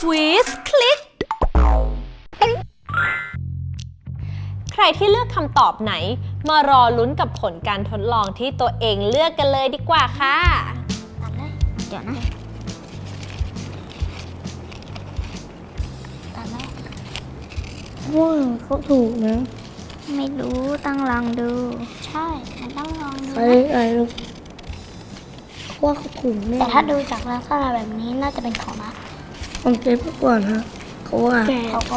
Quiz คลิก ใครที่เลือกคำตอบไหน มารอลุ้นกับผลการทดลองที่ตัวเองเลือกกันเลยดีกว่าค่ะ ตัดเลย เดี๋ยวนะตัดเลยว่าเขาถูกนะไม่รู้ต้องลองดู ใช่ มันต้องลองดูใครอะไรลูกเขาว่าเขาถูกแน่แต่ถ้าดูจากลักษณะแบบนี้น่าจะเป็นของนะ ลองเจ๊ไปก่อนฮะเขาว่าเขาก็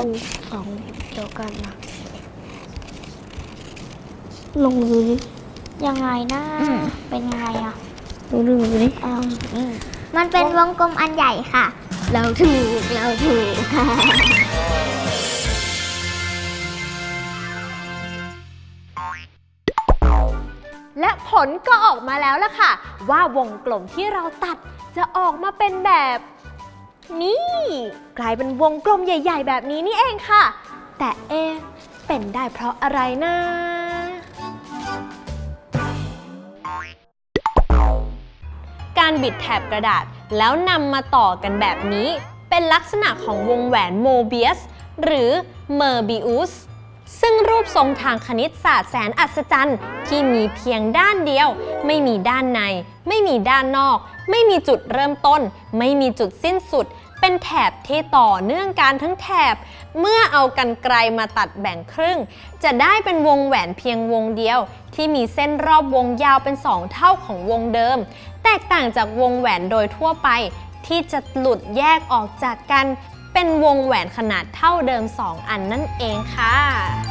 สองเดียวกันนะลองดูดิยังไงนะ เป็นยังไงอะลองดูดิอืมอืมมันเป็นวงกลมอันใหญ่ค่ะ เราถูก เราถูกและผลก็ออกมาแล้วล่ะค่ะ ว่าวงกลมที่เราตัดจะออกมาเป็นแบบ นี่ กลายเป็นวงกลมใหญ่ ๆ แบบนี้นี่เองค่ะ แต่เอ๊ะเป็นได้เพราะอะไรนะการบิดแถบกระดาษแล้วนำมาต่อกันแบบนี้ เป็นลักษณะของวงแหวนโมเบียส หรือเมอร์บิอุสซึ่งรูปทรงทางคณิตศาสตร์แสนอัศจรรย์ ที่มีเพียงด้านเดียว ไม่มีด้านใน ไม่มีด้านนอก ไม่มีจุดเริ่มต้น ไม่มีจุดสิ้นสุด เป็นแถบที่ต่อเนื่องกันทั้งแถบ เมื่อเอากันไกลมาตัดแบ่งครึ่ง จะได้เป็นวงแหวนเพียงวงเดียว ที่มีเส้นรอบวงยาวเป็น 2 เท่าของวงเดิม แตกต่างจากวงแหวนโดยทั่วไป ที่จะหลุดแยกออกจากกัน เป็นวงแหวนขนาดเท่าเดิม 2 อันนั่นเองค่ะ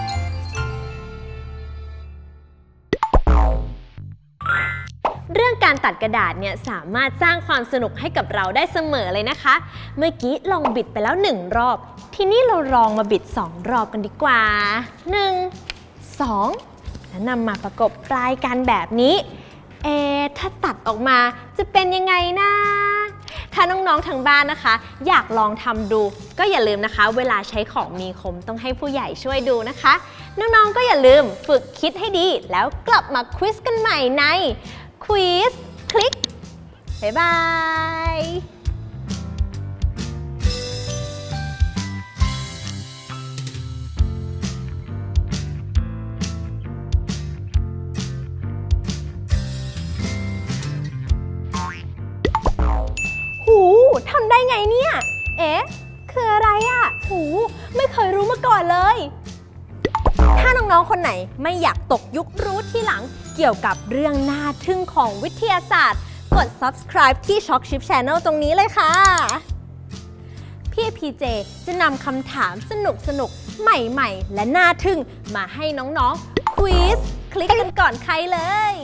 เรื่องการตัดกระดาษเนี่ยสามารถสร้างความสนุกให้กับเราได้เสมอเลยนะคะ เมื่อกี้ลองบิดไปแล้ว 1 รอบ ทีนี้เราลองมาบิด 2 รอบกันดีกว่า 1 2 แล้วนำมาประกบปลายกันแบบนี้ เอถ้าตัดออกมาจะเป็นยังไงนะถ้าน้องๆทางบ้านนะคะ อยากลองทำดู ก็อย่าลืมนะคะ เวลาใช้ของมีคมต้องให้ผู้ใหญ่ช่วยดูนะคะ น้องๆก็อย่าลืมฝึกคิดให้ดี แล้วกลับมาควิสกันใหม่ใน ควิสคลิก บ๊ายบายหูทำได้ไงเนี่ย เอ๊ะ คืออะไรอะ่ะ หู ไม่เคยรู้มาก่อนเลย ถ้าน้องๆ คนไหนไม่อยากตกยุครู้ที่หลังเกี่ยวกับเรื่องน่าทึ่งของวิทยาศาสตร์ กด subscribe ที่ Shock Chip Channel ตรงนี้เลยค่ะ พี่พีเจจะนำคำถามสนุกสนุกใหม่ๆ และน่าทึ่งมาให้น้องๆควิสคลิกกันก่อนใครเลย